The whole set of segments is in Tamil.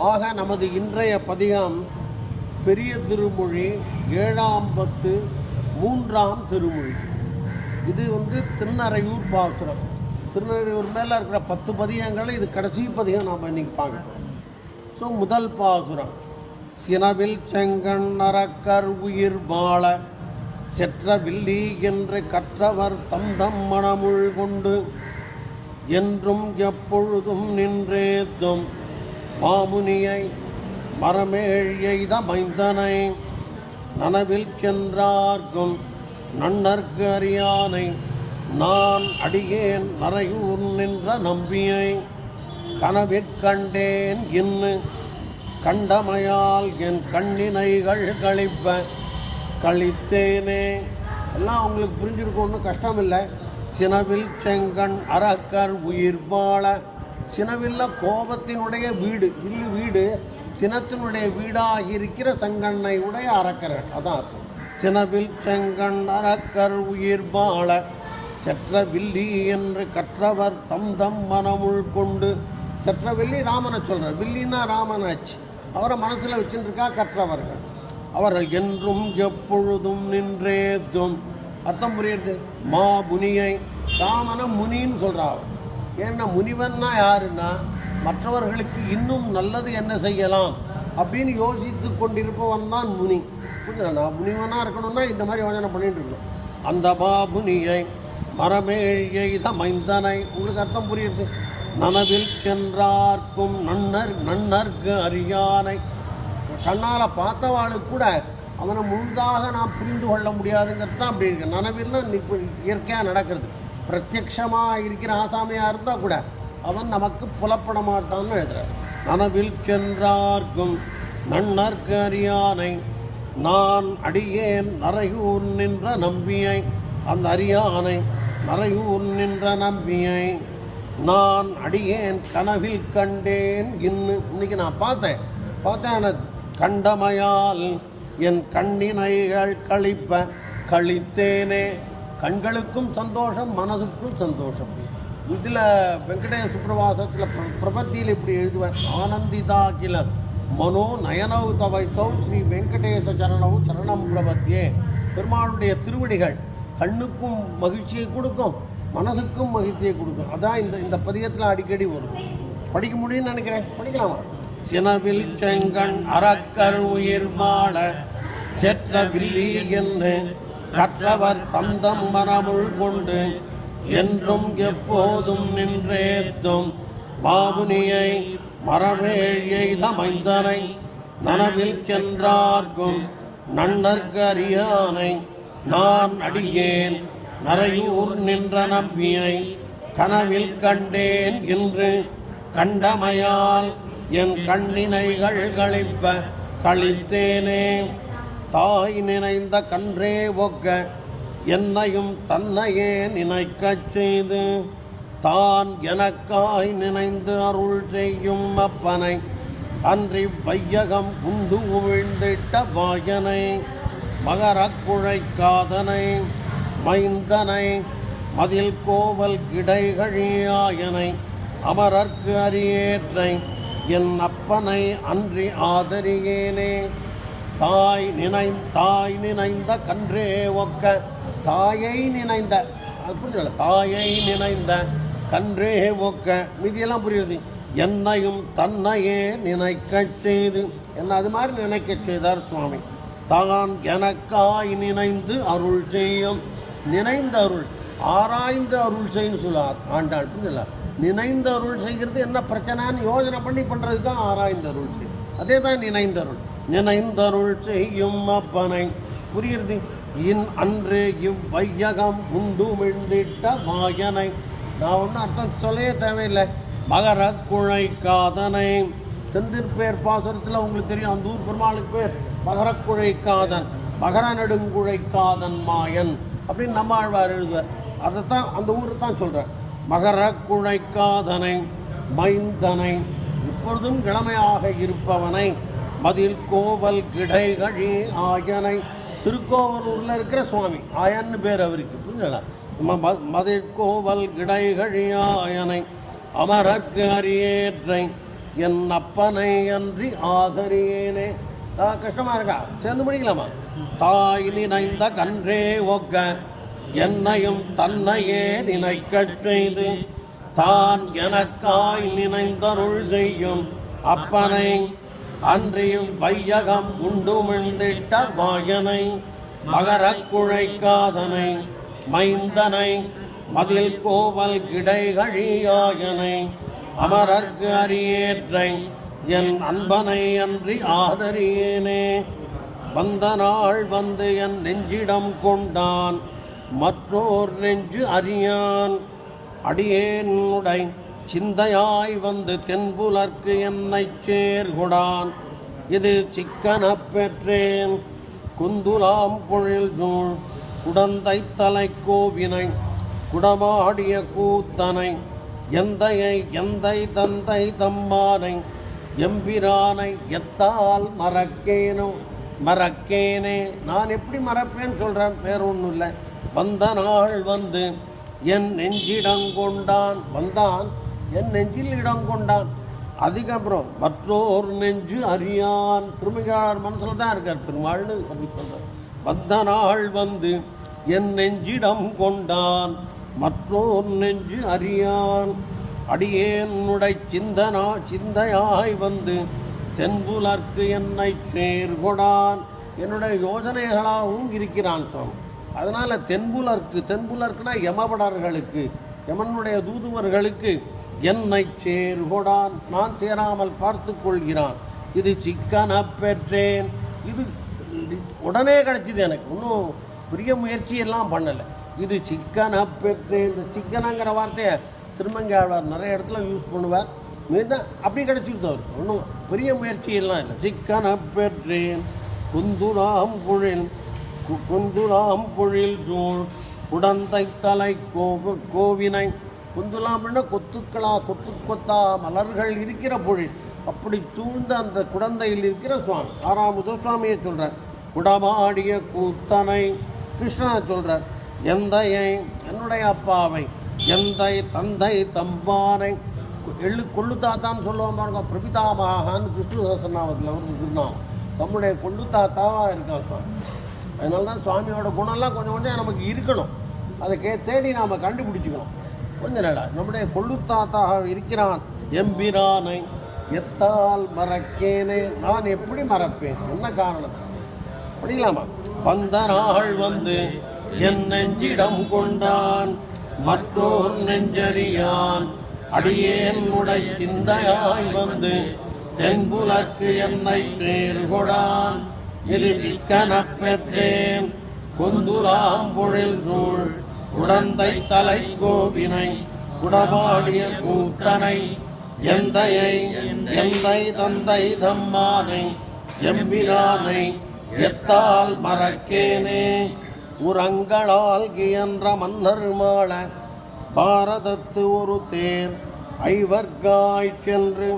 ஆக நமது இன்றைய பதிகம் பெரிய திருமொழி ஏழாம் பத்து மூன்றாம் திருமொழி. இது வந்து திருநறையூர் பாசுரம். திருநறையூர் மேலே இருக்கிற பத்து பதிகங்களை இது கடைசி பதிகம் நாம் இன்னைக்கு பார்க்கணும் ஸோ முதல் பாசுரம். சினவில் செங்கண் நரக்கர் உயிர் வாழ செற்ற வில்லி என்று கற்றவர் தம் தம் மனமுள் கொண்டு என்றும் எப்பொழுதும் நின்றேதும் மாமுனியை மரமேழ் மைந்தனை நனவில் சென்றார்க்கும் நன்னர்க்கு அறியானை நான் அடியேன் நரையூர் நின்ற நம்பியை கனவிற் கண்டேன் இன்னு கண்டமையால் என் கண்ணினைகள் கழிப்ப கழித்தேனே. எல்லாம் உங்களுக்கு புரிஞ்சிருக்கும் ஒன்றும் கஷ்டம் இல்லை சினவில் செங்கண் அறக்கர் உயிர் வாழ சினவில்ல கோபத்தினுடைய வீடு இல்லு வீடு சினத்தினுடைய வீடாக இருக்கிற செங்கண்ணை உடைய அரக்கர்கள். அதான் அர்த்தம். சினவில் செங்கண் அறக்கர் உயிர் வாழ செற்ற வில்லி என்று கற்றவர் தம் தம் மனமுள் கொண்டு. செற்ற வில்லி ராமனை சொல்கிறார் வில்லின்னா ராமனாச்சு. அவரை மனசில் வச்சுருக்கா கற்றவர்கள். அவர்கள் என்றும் எப்பொழுதும் நின்றேதும். அர்த்தம் புரியுது? மா புனியை ராமனை முனின்னு சொல்றா அவர் ஏன்னா முனிவன்னா யாருன்னா மற்றவர்களுக்கு இன்னும் நல்லது என்ன செய்யலாம் அப்படின்னு யோசித்து கொண்டிருப்பவன் தான் முனி. புரியுதா நான் முனிவனாக இருக்கணும்னா இந்த மாதிரி யோஜனை பண்ணிட்டு இருக்கணும். அந்த பாபுனியை மரமேழியை எய்த மைந்தனை உங்களுக்கு அர்த்தம் புரியுது? நனவில் சென்றார்க்கும் நன்னர் நன்னர்க்கு அறியானை. கண்ணால் பார்த்தவாளுக்கு கூட அவனை முழுதாக நான் புரிந்து கொள்ள முடியாதுங்கிறது தான் அப்படி இருக்கு. நனவில்லாம் இப்போ இயற்கையாக நடக்கிறது. பிரத்யக்ஷமாக இருக்கிற ஆசாமியாக இருந்தால் கூட அவன் நமக்கு புலப்பட மாட்டான்னு எழுதுறார். நனவில் சென்றார்க்கும் நன்னர்க்கு அறியானை நான் அடியேன் நரையூர் நின்ற நம்பியை அந்த அறியானை நரையூர் நின்ற நம்பியை நான் அடியேன் கனவில் கண்டேன் இன்னு. இன்னைக்கு நான் பார்த்தேன். பார்த்தேன் எனக்கு கண்டமையால் என் கண்ணினைகள் கழிப்ப கழித்தேனே கண்களுக்கும் சந்தோஷம் மனதுக்கும் சந்தோஷம். இதில் வெங்கடேஷ சுப்பிரவாசத்தில் பிர பிரபத்தியில் இப்படி எழுதுவேன் ஆனந்திதாகில மனோ நயனவு தவைத்தோ ஸ்ரீ வெங்கடேச சரணவு சரணம் பிரபத்தியே பெருமாளுடைய திருவடிகள் கண்ணுக்கும் மகிழ்ச்சியை கொடுக்கும் மனசுக்கும் மகிழ்ச்சியை கொடுக்கும். அதான் இந்த இந்த பதியத்தில் அடிக்கடி வரும். படிக்க முடியும்னு நினைக்கிறேன். படிக்கலாமா? சினவில் செங்கண் அரக்கர் உயிர் வாழ செற்ற வில்லி என்று கற்றவர் தம் தம் மரமுள் கொண்டு என்றும் எப்போதும் நின்றேத்தும். பாபுனியை மரவேழ் நனவில் சென்றார்க்கும் நன்னர்க்கு நான் அடியேன் நரையூர் நின்ற நம்பியை கனவில் கண்டேன் என்று கண்டமையால் என் கண்ணினைகள் கழிப்ப கழித்தேனே. தாய் நினைந்த கன்றே ஒக்க என்னையும் தன்னையே நினைக்கச் செய்து தான் எனக்காய் நினைந்து அருள் செய்யும் அப்பனை அன்றி வையகம் உண்டு உமிழ்ந்திட்ட வாயனை மகரக் மைந்தனை மதில் கோவல் கிடைகழியாயனை அமரர்க்கு அரியேற்றை என் அப்பனை அன்றி ஆதரியேனே. தாய் நினைந் தாய் நினைந்த கன்றே ஒக்க. தாயை நினைந்த அது புரியல தாயை நினைந்த கன்றே ஒக்க. மிதியெல்லாம் புரியுது. என்னையும் தன்னையே நினைக்க செய்து என்ன அது மாதிரி நினைக்கச் செய்தார் சுவாமி. தான் எனக்காய் நினைந்து அருள் செய்யும் நினைந்த அருள் ஆராய்ந்து அருள் செய்யும் சொல்லார். ஆண்டாள் புரியல நினைந்த அருள் செய்கிறது என்ன பிரச்சனைன்னு யோஜனை பண்ணி பண்ணுறது தான் ஆராய்ந்த அருள் செய்யும். அதே தான் நினைந்த அருள். நினைந்தருள் செய்யும் அப்பனை. புரியுறது? இன் அன்று இவ்வையகம் உண்டு மிழ்ந்திட்ட மாயனை நான் ஒன்றும் அர்த்தம் சொல்லவே தேவையில்லை. மகர குழை காதனை. செந்திற்பேர் பாசுரத்தில் உங்களுக்கு தெரியும் அந்த ஊர் பெருமாளுக்கு பேர் மகரக்குழை காதன் மகர நெடுங்குழை காதன் மாயன் அப்படின்னு நம்மாழ்வார் எழுதுவார். தான் அந்த ஊரை தான் சொல்கிறார் மகர குழை காதனை மைந்தனை இப்பொழுதும் கிழமையாக இருப்பவனை. மதில் கோவல் கிடைகழி ஆயனை. திருக்கோவலூரில் இருக்கிற சுவாமி. ஆயன்னு பேர் அவருக்கு. புரிஞ்சலா மதில் கோவல் கிடைகழி ஆயனை. அமரர்க்கு அறியேற்றை என் அப்பனை அன்றி ஆதரியேனே. தா கஷ்டமாக இருக்கா? சேர்ந்து முடிக்கலாமா? தாய் நினைந்த கன்றே ஒக்க. என்னையும் தன்னையே நினைக்கச் செய்து. தான் எனக்காய் நினைந்தருள் செய்யும் அப்பனை. அன்றியும் வையகம் உண்டுமிழ்ந்திட்ட மாயனை மகரக் குழைக்காதனை மைந்தனை மதில் கோவல் கிடைகழியாயனை அமரர்க்கு அரியேற்றை என் அன்பனை அன்றி ஆதரியேனே. வந்த நாள் வந்து என் நெஞ்சிடம் கொண்டான் மற்றோர் நெஞ்சு அறியான் அடியேனுடை சிந்தையாய் வந்து தென்புலர்க்கு என்னை சேர்குடான். இது சிக்கனப் பெற்றேன். குந்துலாம் பொழில் சூழ் குடந்தை தலை கோவினை குடமாடிய கூத்தனை எந்தையை எந்தை தந்தை தம்மானை எம்பிரானை எத்தால் மறக்கேனோ மறக்கேனே. நான் எப்படி மறப்பேன்னு சொல்கிறேன் வேறு ஒன்றும் இல்லை. வந்த நாள் வந்து என் நெஞ்சிடங்கொண்டான். வந்தான் என் நெஞ்சில் இடம் கொண்டான். அதுக்கப்புறம் மற்றோர் நெஞ்சு அறியான். திருமங்காளர் மனசில் தான் இருக்கார். பெருமாள்னு அப்படி சொல்கிறார் வந்த நாள் வந்து என் நெஞ்சிடம் கொண்டான். மற்றோர் நெஞ்சு அறியான். அடியேனுடை சிந்தனா சிந்தையாய் வந்து தென்புலர்க்கு என்னை சேர்கொடான். என்னுடைய யோசனைகளாகவும் இருக்கிறான் சொல் அதனால் தென்புலர்க்கு தென்புலர்க்குனா யமபடர்களுக்கு யமனுடைய தூதுவர்களுக்கு என்னை சேர்கொடான் நான் சேராமல் பார்த்து கொள்கிறான் இது சிக்கன பெற்றேன். இது உடனே கிடைச்சிது எனக்கு. இன்னும் பெரிய முயற்சியெல்லாம் பண்ணலை. இது சிக்கன பெற்றேன். இந்த சிக்கனங்கிற வார்த்தையை திருமங்கையாளர் நிறைய இடத்துல யூஸ் பண்ணுவார். மீத அப்படி கிடச்சிக்கிட்டு அவருக்கு ஒன்றும் பெரிய முயற்சியெல்லாம் இல்லை. சிக்கன பெற்றேன். குந்துராம் குழில் கு- குந்துராம் குழில் தூள் குடந்தை தலை கோவு கோவினை கொத்துக்களா கொத்து கொத்தா மலர்கள் இருக்கிற பொழில். அப்படி சூழ்ந்த அந்த குடந்தையில் இருக்கிற சுவாமி. ஆறாமுத சுவாமியை சொல்கிறார் குடமாடிய கூத்தனை கிருஷ்ணனை சொல்கிறார் எந்தையை என்னுடைய அப்பாவை எந்தை தந்தை தம்பானை எள்ளு கொள்ளு தாத்தான்னு சொல்லுவோம் பாருங்க பிரபிதாமகான்னு விஷ்ணு சகசநாமத்தில் வருது தம்முடைய கொள்ளு தாத்தாவாக இருக்கான் சுவாமி. அதனால தான் சுவாமியோட குணம்லாம் கொஞ்சம் கொஞ்சம் நமக்கு இருக்கணும். அதை கே தேடி நாம் கண்டுபிடிச்சிக்கணும். கொஞ்ச நேரம் நம்முடைய கொள்ளுத்தாத்தாக இருக்கிறான். எம்பிரானை எத்தால் மறக்கேனே. நான் எப்படி மறப்பேன்? என்ன காரணத்தை படிக்கலாமா? வந்த நாள் வந்து என் நெஞ்சிடம் கொண்டான். மற்றோர் நெஞ்சறியான். அடியேனுடைய சிந்தையாய் வந்து தென்புலக்கு என்னை தேர்கொடான். இது சிக்கன பெற்றேன். கொந்துலாம் பொழில் சூழ் குடந்தை தலை கோவினை குடபாடிய கூத்தனை எந்தையை எந்தை தந்தை தம்மானை எம்பிரானை எத்தால் மறக்கேனே. உரங்களால் கியன்ற மன்னர் மாள பாரதத்து ஒரு தேர் ஐவர்காய் சென்று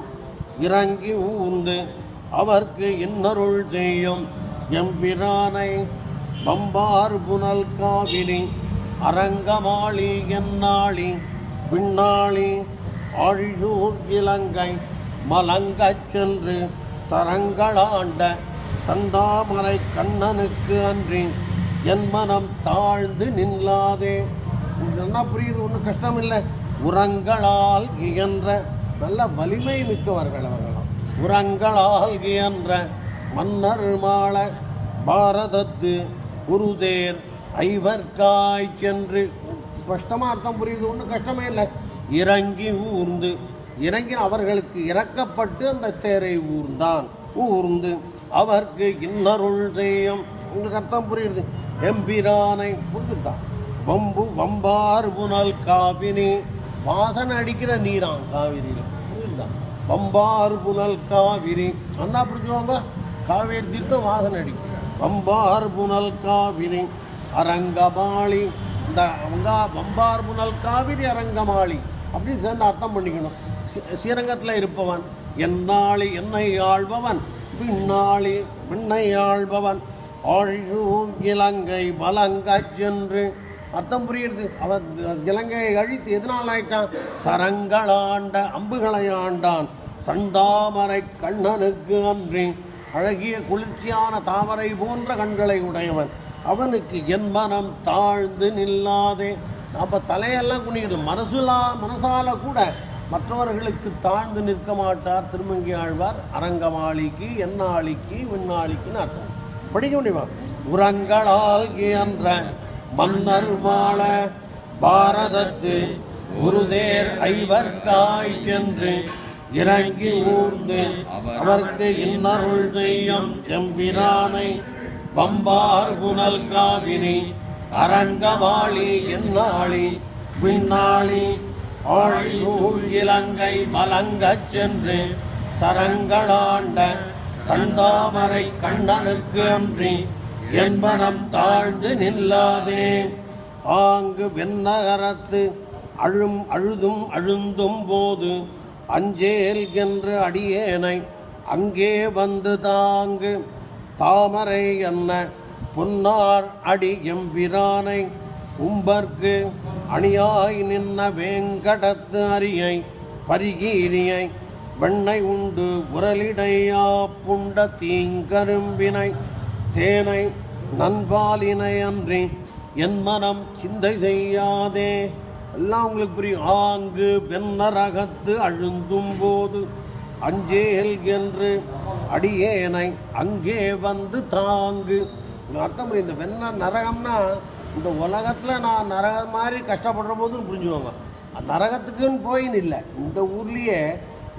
இறங்கி ஊந்து அவர்க்கு இன்னருள் செய்யும் எம்பிரானை பம்பார் புனல் காவினி அரங்கமாளி என்னாளி பின்னாளி ஆழிசூர் இலங்கை மலங்கச் சென்று சரங்களாண்ட தந்தாமரை கண்ணனுக்கு அன்றி என் மனம் தாழ்ந்து நில்லாதே. உங்களுக்கு என்ன புரியுது? ஒன்றும் கஷ்டம் இல்லை உரங்களால் இயன்ற நல்ல வலிமை மிக்கவர்கள் அவங்களாம். உரங்களால் இயன்ற மன்னர் மாள பாரதத்து குருதேர் ஐவர்காய் சென்று. ஸ்பஷ்டமாக அர்த்தம் புரியுது ஒன்றும் கஷ்டமே இல்லை. இறங்கி ஊர்ந்து. இறங்கி அவர்களுக்கு இறக்கப்பட்டு அந்த தேரை ஊர்ந்தான். ஊர்ந்து. அவர்க்கு இன்னருள் செய்யும் உங்களுக்கு அர்த்தம் புரியுது. எம்பிரானை புரிஞ்சுட்டான் வம்பு வம்பார் புனல் காவிரி வாசனை அடிக்கிற நீராம் காவிரியில். புரியுதா வம்பார் புனல் காவிரி அண்ணா புரிஞ்சுவாங்க காவேரி தீர்த்தம் வாசனை அடிக்கும் வம்பார் புனல் காவிரி அரங்கமாளி. இந்த அவங்க வம்பார் புனல் காவிரி அரங்கமாளி. அப்படின்னு சேர்ந்து அர்த்தம் பண்ணிக்கணும். ஸ்ரீரங்கத்தில் இருப்பவன் என்னாளி என்னை ஆள்பவன் பின்னாளி விண்ணை ஆள்பவன். ஆழிசூர் இலங்கை பலங்கச் சென்று. அர்த்தம் புரியுது அவன் இலங்கையை அழித்து எதனால் ஆயிட்டான் சரங்களாண்ட அம்புகளை ஆண்டான். தண்டாமரை கண்ணனுக்கு அன்றி. அழகிய குளிர்ச்சியான தாமரை போன்ற கண்களை உடையவன். அவனுக்கு என் மனம் தாழ்ந்து நில்லாதே. நம்ம தலையெல்லாம் குனிக்கணும் மனசுலா மனசால கூட மற்றவர்களுக்கு தாழ்ந்து நிற்க மாட்டார். திருமங்கி ஆழ்வார் அரங்கமாளிக்கு என்னாளிக்கு விண்ணாளிக்குன்னு அர்த்தம். படிக்க முடியுமா? உரங்களால் என்ற மன்னர் வாழ பாரதத்து குருதேர் ஐவர்காய் சென்று இறங்கி ஊர்ந்து அவருக்கு இன்னருள் செய்யும் எம்பிரானை பம்பார் புனல் காவினி அரங்கவாளி என்னாளி விண்ணாளி ஆழியூழ் இலங்கை மலங்கச் சென்று சரங்களாண்ட கண்டாமரை கண்ணனுக்கு அன்றி என்பனம் தாழ்ந்து நில்லாதே. ஆங்கு வெண்ணகரத்து அழும் அழுதும் அழுந்தும் போது அஞ்சேல் அடியேனை அங்கே வந்து தாங்கு தாமரை என்ன? பொன்னார் அடி எம்பிரானை உம்பர்க்கு அணியாய் நின்ன வேங்கடத்து அரியை பரிகீரியை வெண்ணை உண்டு உரலிடையா புண்ட தீங்கரும்பினை தேனை நண்பாலினை அன்றி என் மனம் சிந்தை செய்யாதே. எல்லாம் உங்களுக்கு புரியும். ஆங்கு வெண்ணரகத்து அழுந்தும் போது அஞ்சேல் என்று அடியேனை அங்கே வந்து தாங்கு. அர்த்தம் புரியும் இந்த வெண்ண நரகம்னா இந்த உலகத்தில் நான் நரகம் மாதிரி கஷ்டப்படுற போதுன்னு புரிஞ்சுவாங்க நரகத்துக்குன்னு போயின்னு இல்லை. இந்த ஊர்லேயே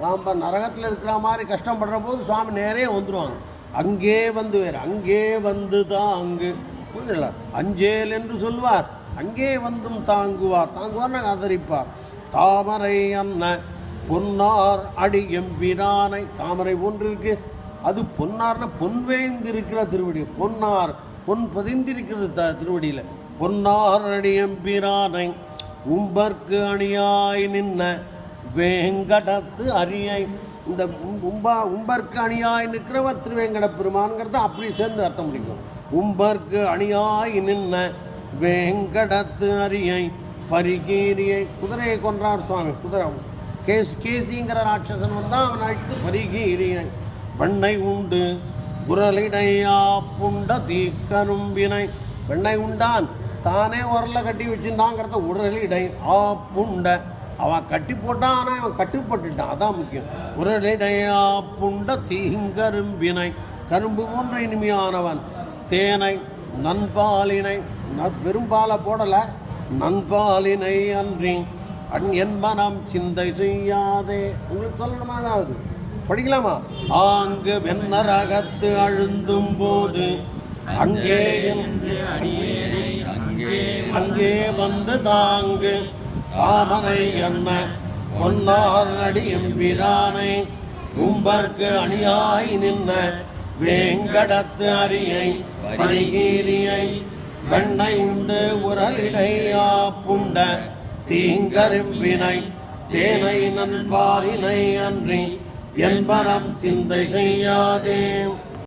நாம் நரகத்தில் இருக்கிற மாதிரி கஷ்டப்படுற போது சுவாமி நேரே வந்துடுவாங்க அங்கே வந்து வேறு அங்கே வந்து தாங்கு. புரிஞ்சல அஞ்சேல் என்று சொல்வார். அங்கே வந்தும் தாங்குவார். தாங்குவார்னா ஆதரிப்பார். தாமரை அன்ன பொன்னார் அடி எம்பிரானை தாமரை ஒன்று இருக்கு அது பொன்னார்னா பொன்வேந்து இருக்கிற திருவடி. பொன்னார் பொன் பதிந்திருக்கிறது த திருவடியில். பொன்னார் அடி எம்பிரானை உம்பர்க்கு அணியாய் நின்ன வேங்கடத்து அரியை. இந்த உம்- உம்பா உம்பர்க்கு அணியாய் நிற்கிறவர் திருவேங்கட பெருமான்கிறத அப்படி சேர்ந்து அர்த்தம் முடிக்கும். உம்பர்க்கு அணியாய் நின்ன வேங்கடத்து அரியை பரிகீரியை குதிரையை கொன்றார் சுவாமி. குதிரை கேஸ் கேசிங்கிற ராட்சசன் வந்தால் அவன் அழைத்து பரிகீரியை வெண்ணை உண்டு குரலிடையா புண்ட தீக்கரும்பினை வெண்ணை உண்டான் தானே உரல கட்டி வச்சுருந்தாங்கிறத உடலிடை ஆ புண்ட அவன் கட்டி போட்டான் ஆனால் அவன் கட்டுப்பட்டுட்டான். அதான் முக்கியம். உரலிடையா புண்ட தீங்கரும்பினை கரும்பு போன்ற இனிமையானவன் தேனை நண்பாலினை ந- பெரும்பாலை போடலை நண்பாலினை அன்றி. அன் என்பனம் சிந்தை செய்யாதே. உங்களுக்கு சொல்லணுமா அதாவது? படிக்கலாமா? ஆங்கு வெண்ணரகத்து அழுந்தும் போது அங்கே அங்கே வந்து தாங்கு. காமனை என்ன? பொன்னார் அடி எம்பிரானை கும்பர்க்கு அணியாய் நின்ன வேங்கடத்து அரியை பரிகீரியை வெண்ணை உண்டு உரலிடையா புண்ட தீங்கரும்பினை தேனை நண்பாயினை அன்றி என்பரம் சிந்தை செய்யாதே.